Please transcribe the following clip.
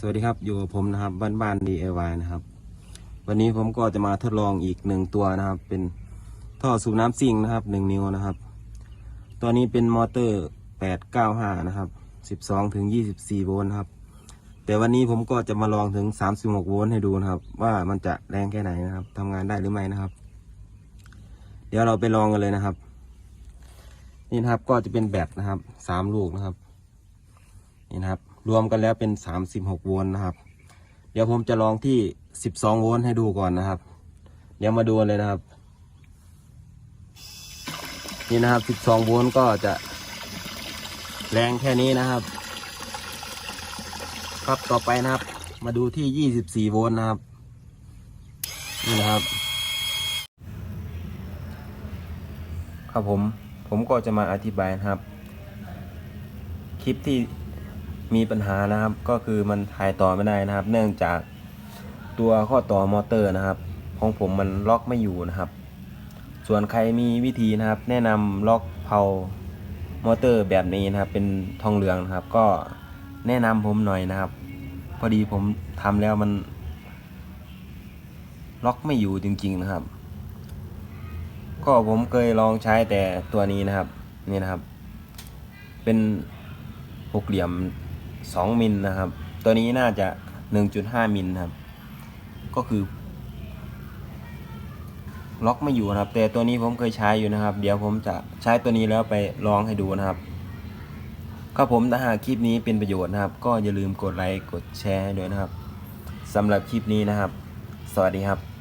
สวัสดีครับ อยู่กับผมนะครับบ้านบ้าน DIY นะครับ วันนี้ผมก็จะมาทดลองอีกหนึ่งตัวนะครับ เป็นท่อสูบน้ำซิ่งนะครับหนึ่งนิ้วนะครับ ตัวนี้เป็นมอเตอร์895นะครับ12ถึง24โวลต์ครับแต่วันนี้ผมก็จะมาลองถึง36โวลต์ให้ดูนะครับ ว่ามันจะแรงแค่ไหนนะครับทำงานได้หรือไม่นะครับ เดี๋ยวเราไปลองกันเลยนะครับ นี่นะครับก็จะเป็นแบตนะครับสามลูกนะครับ นี่นะครับ รวมกันแล้วเป็น 36 โวลต์นะครับ เดี๋ยวผมจะลองที่ 12 โวลต์ให้ดูก่อนนะครับ เดี๋ยวมาดูเลยนะครับ นี่นะครับ 12 โวลต์ก็จะแรงแค่นี้นะครับ ครับต่อไปนะครับ มาดูที่ 24 โวลต์นะครับ นี่นะครับ ครับผมผมก็จะมาอธิบายนะครับ คลิปที่ มีปัญหานะครับก็คือมันถ่ายต่อไม่ได้นะครับ เนื่องจากตัวข้อต่อมอเตอร์นะครับ ของผมมันล็อกไม่อยู่นะครับ ส่วนใครมีวิธีนะครับ แนะนำล็อกเพามอเตอร์แบบนี้นะครับ เป็นทองเหลืองนะครับ ก็แนะนำผมหน่อยนะครับ พอดีผมทำแล้วมัน ล็อกไม่อยู่จริง ๆนะครับ ก็ผมเคยลองใช้แต่ตัวนี้นะครับ นี่นะครับ เป็นหกเหลี่ยม สองมิลนะครับ ตัวนี้น่าจะหนึ่งจุดห้ามิลครับ ก็คือ ล็อกไม่อยู่นะครับ แต่ตัวนี้ผมเคยใช้อยู่นะครับ เดี๋ยวผมจะใช้ตัวนี้แล้วไปลองให้ดูนะครับครับผมถ้าหากคลิปนี้เป็นประโยชน์นะครับ ก็อย่าลืมกดไลค์กดแชร์ด้วยนะครับสำหรับคลิปนี้นะครับ สวัสดีครับ